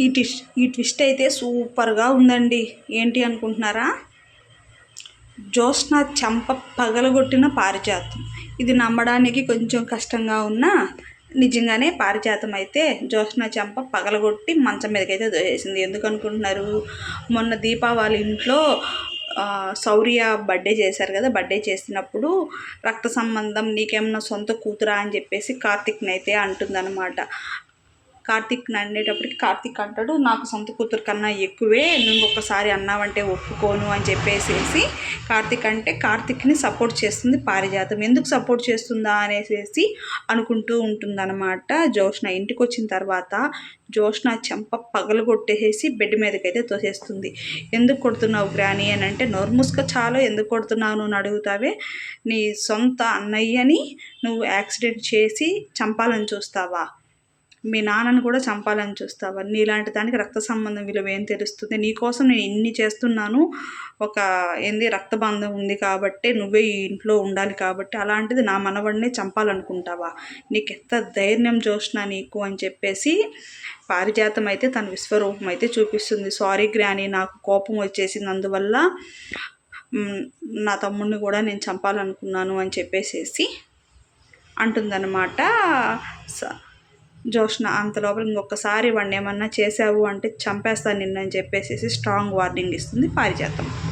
ఈ ట్విస్ట్ ఈ ట్విస్ట్ అయితే సూపర్గా ఉందండి. ఏంటి అనుకుంటున్నారా? జ్యోత్స్న చంప పగలగొట్టిన పారిజాతం. ఇది నమ్మడానికి కొంచెం కష్టంగా ఉన్నా నిజంగానే పారిజాతం అయితే జ్యోత్స్న చంప పగలగొట్టి మంచం మీదకైతే దోసేసింది ఎందుకు అనుకుంటున్నారు? మొన్న దీపావళి ఇంట్లో శౌర్య బర్త్డే చేశారు కదా బర్త్డే చేసినప్పుడు రక్త సంబంధం నీకేమన్నా సొంత కూతురా అని చెప్పేసి కార్తిక్ని అయితే అంటుందన్నమాట. కార్తిక్ అనేటప్పటికి కార్తిక్ అంటాడు నాకు సొంత కూతురు కన్నా ఎక్కువే నువ్వు ఒక్కసారి అన్నావంటే ఒప్పుకోను అని చెప్పేసేసి కార్తిక్ అంటే కార్తిక్ని సపోర్ట్ చేస్తుంది పారిజాతం. ఎందుకు సపోర్ట్ చేస్తుందా? అనేసి అనుకుంటూ ఉంటుందన్నమాట. జోష్న ఇంటికి వచ్చిన తర్వాత జోష్న చెంప పగలు కొట్టేసేసి బెడ్ మీదకైతే తోసేస్తుంది. ఎందుకు కొడుతున్నావు గ్రాని? అని అంటే నోర్ముస్క మూసుక చాలు ఎందుకు కొడుతున్నావు? అని అడుగుతావే నీ సొంత అన్నయ్యని నువ్వు యాక్సిడెంట్ చేసి చంపాలని చూస్తావా? మీ నాన్నను కూడా చంపాలని చూస్తావా. నీలాంటి దానికి రక్త సంబంధం విలువ ఏం తెలుస్తుంది? నీకోసం నేను ఇన్ని చేస్తున్నాను. ఒక ఏంది? రక్తబంధం ఉంది కాబట్టి నువ్వే ఈ ఇంట్లో ఉండాలి కాబట్టి అలాంటిది నా మనవడినే చంపాలనుకుంటావా? నీకు ఎంత ధైర్యం చూసినా నీకు అని చెప్పేసి పారిజాతం అయితే తన విశ్వరూపం అయితే చూపిస్తుంది. సారీ గ్రాని నాకు కోపం వచ్చేసింది అందువల్ల నా తమ్ముడిని కూడా నేను చంపాలనుకున్నాను అని చెప్పేసేసి అంటుందన్నమాట స- జోష్న అంత లోపల ఇంకొకసారి వాడిని ఏమన్నా చేసావు అంటే చంపేస్తాను నిన్ను అని చెప్పేసి స్ట్రాంగ్ వార్నింగ్ ఇస్తుంది పారిజాతం.